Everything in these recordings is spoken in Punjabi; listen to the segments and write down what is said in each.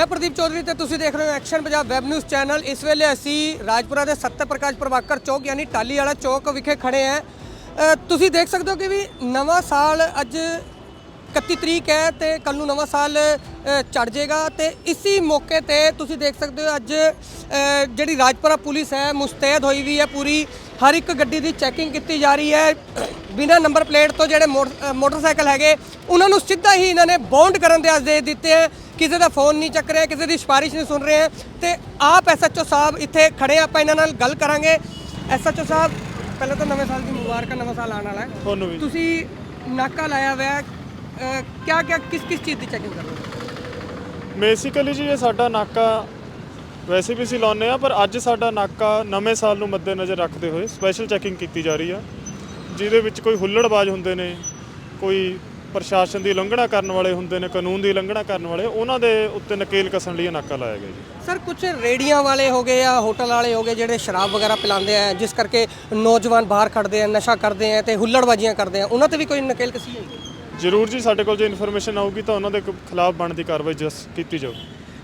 ਮੈਂ ਪ੍ਰਦੀਪ ਚੌਧਰੀ ਤੇ ਤੁਸੀਂ ਦੇਖ ਰਹੇ ਹੋ action Punjab web news channel ਇਸ ਵੇਲੇ ਅਸੀਂ ਰਾਜਪੁਰਾ ਦੇ ਸੱਤਰ ਪ੍ਰਕਾਸ਼ ਪ੍ਰਭਾਕਰ ਚੌਕ ਯਾਨੀ ਟਾਲੀ ਵਾਲਾ ਚੌਕ ਵਿਖੇ ਖੜੇ ਹਾਂ। ਤੁਸੀਂ ਦੇਖ ਸਕਦੇ ਹੋ ਕਿ ਵੀ ਨਵਾਂ ਸਾਲ ਅੱਜ 31 ਤਰੀਕ ਹੈ ਤੇ ਕੱਲ ਨੂੰ ਨਵਾਂ ਸਾਲ ਚੜ ਜਾਏਗਾ ਤੇ ਇਸੀ ਮੌਕੇ ਤੇ ਤੁਸੀਂ ਦੇਖ ਸਕਦੇ ਹੋ ਅੱਜ ਜਿਹੜੀ ਰਾਜਪੁਰਾ ਪੁਲਿਸ ਹੈ, ਮੁਸਤੈਦ ਹੋਈ ਵੀ ਹੈ ਪੂਰੀ। ਹਰ ਇੱਕ ਗੱਡੀ ਦੀ ਚੈਕਿੰਗ ਕੀਤੀ ਜਾ ਰਹੀ ਹੈ। ਬਿਨਾਂ ਨੰਬਰ ਪਲੇਟ ਤੋਂ ਜਿਹੜੇ ਮੋਟਰ- ਮੋਟਰਸਾਈਕਲ ਹੈਗੇ, ਉਹਨਾਂ ਨੂੰ ਸਿੱਧਾ ਹੀ ਇਹਨਾਂ ਨੇ ਬੌਂਡ ਕਰਨ ਦੇ ਆਦੇਸ਼ ਦਿੱਤੇ ਹੈ। ਕਿਸੇ ਦਾ ਫੋਨ ਨਹੀਂ ਚੱਕ ਰਿਹਾ ਕਿਸੇ ਦੀ ਸਿਫਾਰਿਸ਼ ਨਹੀਂ ਸੁਣ ਰਹੇ ਹੈ ਤੇ ਆਪ ਐਸਐਚਓ ਸਾਹਿਬ ਇੱਥੇ ਖੜੇ ਆ, ਆਪਾਂ ਇਹਨਾਂ ਨਾਲ ਗੱਲ ਕਰਾਂਗੇ। ਐਸਐਚਓ ਸਾਹਿਬ ਪਹਿਲਾਂ ਤਾਂ ਨਵੇਂ ਸਾਲ ਦੀ ਮੁਬਾਰਕਾਂ ਨਵਾਂ ਸਾਲ ਆਉਣ ਵਾਲਾ ਹੈ। ਤੁਹਾਨੂੰ ਵੀ। ਤੁਸੀਂ ਨਾਕਾ ਲਾਇਆ ਹੋਇਆ ਕਿਆ ਕਿਆ ਕਿਸ ਕਿਸ ਚੀਜ਼ ਦੀ ਚੈਕਿੰਗ ਕਰ ਰਹੇ ਹੋ? ਬੇਸਿਕਲੀ ਜੀ ਇਹ ਸਾਡਾ ਨਾਕਾ ਵੈਸੇ ਵੀ ਅਸੀਂ ਲਾਉਂਦੇ ਆ ਪਰ ਅੱਜ ਸਾਡਾ ਨਾਕਾ ਨਵੇਂ ਸਾਲ ਨੂੰ ਮੱਦੇਨਜ਼ਰ ਰੱਖਦੇ ਹੋਏ ਸਪੈਸ਼ਲ ਚੈਕਿੰਗ ਕੀਤੀ ਜਾ ਰਹੀ ਆ। ਜਿਹਦੇ ਵਿੱਚ ਕੋਈ ਹੁੱਲੜਬਾਜ਼ ਹੁੰਦੇ ਨੇ ਕੋਈ ਪ੍ਰਸ਼ਾਸਨ ਦੀ ਉਲੰਘਣਾ ਕਰਨ ਵਾਲੇ ਹੁੰਦੇ ਨੇ ਕਾਨੂੰਨ ਦੀ ਉਲੰਘਣਾ ਕਰਨ ਵਾਲੇ ਉਹਨਾਂ ਦੇ ਉੱਤੇ ਨਕੇਲ ਕਸਣ ਲਈ ਨਾਕਾ ਲਾਇਆ ਗਿਆ ਜੀ। ਸਰ ਕੁਝ ਰੇੜੀਆਂ ਵਾਲੇ ਹੋ ਗਏ ਜਾਂ ਹੋਟਲ ਵਾਲੇ ਹੋ ਗਏ ਜਿਹੜੇ ਸ਼ਰਾਬ ਵਗੈਰਾ ਪਿਲਾਉਂਦੇ ਆ ਜਿਸ ਕਰਕੇ ਨੌਜਵਾਨ ਬਾਹਰ ਖੜਦੇ ਆ ਨਸ਼ਾ ਕਰਦੇ ਆ ਤੇ ਹੁੱਲੜਬਾਜ਼ੀਆਂ ਕਰਦੇ ਆ ਉਹਨਾਂ ਤੇ ਵੀ ਕੋਈ ਨਕੇਲ ਕਸੀ ਹੈ ਜ਼ਰੂਰ ਜੀ ਸਾਡੇ ਕੋਲ ਜੇ ਇਨਫੋਰਮੇਸ਼ਨ ਆਊਗੀ ਤਾਂ ਉਹਨਾਂ ਦੇ ਖਿਲਾਫ ਬਣਦੀ ਕਾਰਵਾਈ ਜਸ ਕੀਤੀ ਜਾਊ।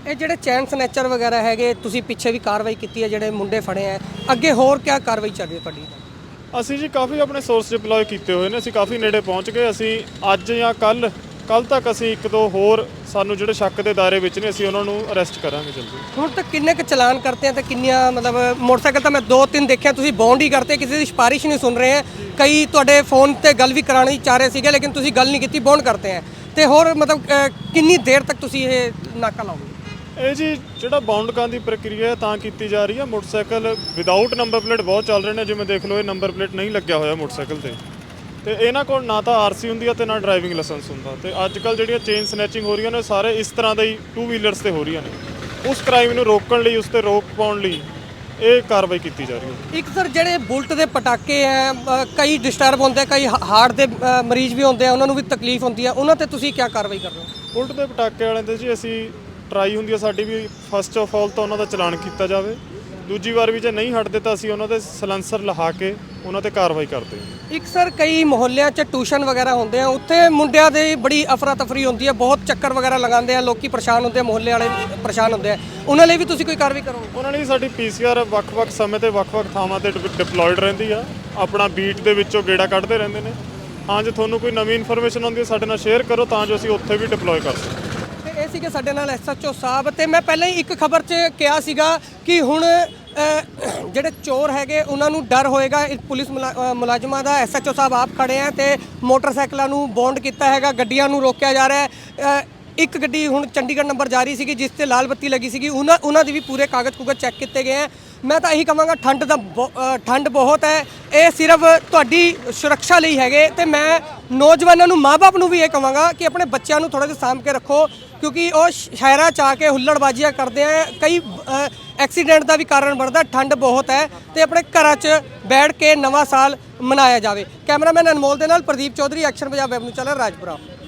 ਇਹ ਜਿਹੜੇ ਚੈਨ ਸਨੈਚਰ ਵਗੈਰਾ ਹੈਗੇ ਤੁਸੀਂ ਪਿੱਛੇ ਵੀ ਕਾਰਵਾਈ ਕੀਤੀ ਹੈ ਜਿਹੜੇ ਮੁੰਡੇ ਫੜੇ ਆ ਅੱਗੇ ਹੋਰ ਕਿਆ ਕਾਰਵਾਈ ਚੱਲ ਰਹੀ ਹੈ ਤੁਹਾਡੀ? ਅਸੀਂ ਜੀ ਕਾਫੀ ਆਪਣੇ ਸੋਰਸ ਡਿਪਲੋਏ ਕੀਤੇ ਹੋਏ ਨੇ ਅਸੀਂ ਕਾਫੀ ਨੇੜੇ ਪਹੁੰਚ ਗਏ ਅਸੀਂ ਅੱਜ ਜਾਂ ਕੱਲ ਕੱਲ ਤੱਕ ਅਸੀਂ ਇੱਕ ਦੋ ਹੋਰ ਸਾਨੂੰ ਜਿਹੜੇ ਸ਼ੱਕ ਦੇ ਦਾਇਰੇ ਵਿੱਚ ਨੇ ਅਸੀਂ ਉਹਨਾਂ ਨੂੰ ਅਰੈਸਟ ਕਰਾਂਗੇ ਜਲਦੀ। ਹੁਣ ਤੱਕ ਕਿੰਨੇ ਕੁ ਚਲਾਨ ਕਰਤੇ ਆ ਤੇ ਕਿੰਨੀਆਂ ਮਤਲਬ ਮੋਟਰਸਾਈਕਲ ਤਾਂ ਮੈਂ ਦੋ ਤਿੰਨ ਦੇਖਿਆ ਤੁਸੀਂ ਬੌਂਡ ਹੀ ਕਰਤੇ ਕਿਸੇ ਦੀ ਸਿਫਾਰਿਸ਼ ਨਹੀਂ ਸੁਣ ਰਹੇ ਆ। ਕਈ ਤੁਹਾਡੇ ਫੋਨ ਤੇ ਗੱਲ ਵੀ ਕਰਾਣੀ ਚਾਹ ਰਹੇ ਸੀਗੇ ਲੇਕਿਨ ਤੁਸੀਂ ਗੱਲ ਨਹੀਂ ਕੀਤੀ ਬੌਂਡ ਕਰਤੇ ਆ। ਤੇ ਹੋਰ ਮਤਲਬ ਅ, ਕਿੰਨੀ ਦੇਰ ਤੱਕ ਤੁਸੀਂ ਇਹ ਨਾਕਾ ਲਾਓਗੇ? ਇਹ ਜੀ ਜਿਹੜਾ ਬਾਉਂਡ ਕਰਨ ਦੀ ਪ੍ਰਕਿਰਿਆ ਤਾਂ ਕੀਤੀ ਜਾ ਰਹੀ ਹੈ। ਮੋਟਰਸਾਈਕਲ ਵਿਦਆਊਟ ਨੰਬਰ ਪਲੇਟ ਬਹੁਤ ਚੱਲ ਰਹੇ ਨੇ ਜਿਵੇਂ ਦੇਖ ਲਓ ਇਹ ਨੰਬਰ ਪਲੇਟ ਨਹੀਂ ਲੱਗਿਆ ਹੋਇਆ ਮੋਟਰਸਾਈਕਲ ਤੇ। ਤੇ ਇਹਨਾਂ ਕੋਲ ਨਾ ਤਾਂ ਆਰਸੀ ਹੁੰਦੀ ਹੈ ਤੇ ਨਾ ਡਰਾਈਵਿੰਗ ਲਾਇਸੈਂਸ ਹੁੰਦਾ। ਤੇ ਅੱਜ ਕੱਲ ਜਿਹੜੀਆਂ ਚੇਨ ਸਨੈਚਿੰਗ ਹੋ ਰਹੀਆਂ ਨੇ ਸਾਰੇ ਇਸ ਤਰ੍ਹਾਂ ਦੇ ਹੀ ਟੂ ਵੀਲਰਸ ਤੇ ਹੋ ਰਹੀਆਂ ਨੇ। ਉਸ ਕ੍ਰਾਈਮ ਨੂੰ ਰੋਕਣ ਲਈ ਉਸ ਤੇ ਰੋਕ ਪਾਉਣ ਲਈ ਇਹ ਕਾਰਵਾਈ ਕੀਤੀ ਜਾ ਰਹੀ ਹੈ। ਇੱਕ ਸਰ ਜਿਹੜੇ ਬੁਲਟ ਦੇ ਪਟਾਕੇ ਆ ਕਈ ਡਿਸਟਰਬ ਹੁੰਦੇ ਕਈ ਹਾਰਟ ਦੇ ਮਰੀਜ਼ ਵੀ ਹੁੰਦੇ ਆ ਉਹਨਾਂ ਨੂੰ ਵੀ ਤਕਲੀਫ ਹੁੰਦੀ ਆ ਉਹਨਾਂ ਤੇ ਤੁਸੀਂ ਕੀ ਕਾਰਵਾਈ ਕਰ ਰਹੇ ਹੋ? ਉਲਟ ਦੇ ਪਟਾਕੇ ਵਾਲਿਆਂ ਤੇ ਜੀ ਅਸੀਂ ਟਰਾਈ ਹੁੰਦੀ ਹੈ ਸਾਡੀ ਵੀ ਫਸਟ ਆਫ ਆਲ ਤਾਂ ਉਹਨਾਂ ਦਾ ਚਲਾਨ ਕੀਤਾ ਜਾਵੇ। ਦੂਜੀ ਵਾਰ ਵੀ ਜੇ ਨਹੀਂ ਹਟਦੇ ਤਾਂ ਅਸੀਂ ਉਹਨਾਂ ਦੇ ਸਲੈਂਸਰ ਲਹਾ ਕੇ ਉਹਨਾਂ ਤੇ ਕਾਰਵਾਈ ਕਰਦੇ ਹਾਂ। ਇੱਕ ਸਰ ਕਈ ਮੁਹੱਲਿਆਂ 'ਚ ਟਿਊਸ਼ਨ ਵਗੈਰਾ ਹੁੰਦੇ ਆ ਉੱਥੇ ਮੁੰਡਿਆਂ ਦੇ ਬੜੀ ਅਫਰਾ ਤਫਰੀ ਹੁੰਦੀ ਹੈ ਬਹੁਤ ਚੱਕਰ ਵਗੈਰਾ ਲਗਾਉਂਦੇ ਆ ਲੋਕੀ ਪਰੇਸ਼ਾਨ ਹੁੰਦੇ ਆ ਮੁਹੱਲੇ ਵਾਲੇ ਪਰੇਸ਼ਾਨ ਹੁੰਦੇ ਆ। ਉਹਨਾਂ ਲਈ ਵੀ ਤੁਸੀਂ ਕੋਈ ਕਾਰਵਾਈ ਕਰੋਗੇ? ਉਹਨਾਂ ਲਈ ਸਾਡੀ ਪੀਸੀਆਰ ਵੱਖ-ਵੱਖ ਸਮੇਂ ਤੇ ਵੱਖ-ਵੱਖ ਥਾਵਾਂ ਤੇ ਡਿਪਲੋਇਡ ਰਹਿੰਦੀ ਆ। ਆਪਣਾ ਬੀਟ ਦੇ ਵਿੱਚੋਂ ਗੇੜਾ ਕੱਢਦੇ ਰਹਿੰਦੇ ਨੇ। ਹਾਂ ਜੇ ਤੁਹਾਨੂੰ ਕੋਈ ਨਵੀਂ ਇਨਫੋਰਮੇਸ਼ਨ ਆਉਂਦੀ ਹੈ ਸਾਡੇ ਨਾਲ ਸ਼ੇਅਰ ਕਰੋ ਤਾਂ ਜੋ ਅਸੀਂ ਉੱਥੇ ਵੀ ਡਿਪਲੋਏ ਕਰ ਸਕੀਏ। ਤੇ ਇਹ ਸੀਗੇ ਸਾਡੇ ਨਾਲ ਐਸਐਚਓ ਸਾਹਿਬ ਤੇ ਮੈਂ ਪਹਿਲਾਂ ਹੀ ਇੱਕ ਖਬਰ 'ਚ ਕਿਹਾ ਸੀਗਾ ਕਿ ਹੁਣ ਜਿਹੜੇ ਚੋਰ ਹੈਗੇ, ਉਹਨਾਂ ਨੂੰ ਡਰ ਹੋਏਗਾ। ਪੁਲਿਸ ਮੁਲਾ- ਮੁਲਾਜ਼ਮਾਂ ਦਾ ਐਸਐਚਓ ਸਾਹਿਬ ਆਪ ਖੜੇ ਆ ਤੇ ਮੋਟਰਸਾਈਕਲਾਂ ਨੂੰ ਬੌਂਡ ਕੀਤਾ ਹੈਗਾ, ਗੱਡੀਆਂ ਨੂੰ ਰੋਕਿਆ ਜਾ ਰਿਹਾ ਹੈ। ਇੱਕ ਗੱਡੀ ਹੁਣ ਚੰਡੀਗੜ੍ਹ ਨੰਬਰ ਜਾਰੀ ਸੀਗੀ, ਜਿਸ ਤੇ ਲਾਲ ਬੱਤੀ ਲੱਗੀ ਸੀਗੀ। ਉਹਨਾਂ ਉਹਨਾਂ ਦੀ ਵੀ ਪੂਰੇ ਕਾਗਜ਼ ਕੁਗਜ਼ ਚੈੱਕ ਕੀਤੇ ਗਏ ਆ। ਮੈਂ ਤਾਂ ਇਹੀ ਕਹਾਂਗਾ, ਠੰਡ ਦਾ ਬਹੁ- ਠੰਡ ਬਹੁਤ ਹੈ। ਇਹ ਸਿਰਫ ਤੁਹਾਡੀ ਸੁਰੱਖਿਆ ਲਈ ਹੈਗੇ। ਤੇ ਮੈਂ ਨੌਜਵਾਨਾਂ ਨੂੰ ਮਾਪੇ ਨੂੰ ਵੀ ਇਹ ਕਹਾਂਗਾ ਕਿ ਆਪਣੇ ਬੱਚਿਆਂ ਨੂੰ ਥੋੜਾ ਜਿਹਾ ਸਾਂਭ ਕੇ ਰੱਖੋ, ਕਿਉਂਕਿ ਉਹ ਸ਼ਹਿਰਾਂ ਚ ਆ ਕੇ ਹੁੱਲੜਬਾਜ਼ੀਆਂ ਕਰਦੇ ਆ। ਕਈ ਐਕਸੀਡੈਂਟ ਦਾ ਵੀ ਕਾਰਨ ਬਣਦਾ, ਠੰਡ ਬਹੁਤ ਹੈ। ਤੇ ਆਪਣੇ ਘਰਾਂ 'ਚ ਬੈਠ ਕੇ ਨਵਾਂ ਸਾਲ ਮਨਾਇਆ ਜਾਵੇ। ਕੈਮਰਾਮੈਨ ਅਨਮੋਲ ਦੇ ਨਾਲ ਪ੍ਰਦੀਪ ਚੌਧਰੀ, ਐਕਸ਼ਨ ਪੰਜਾਬ ਵੈਬ ਨੂੰ ਚੱਲ ਰਾਜਪੁਰਾ।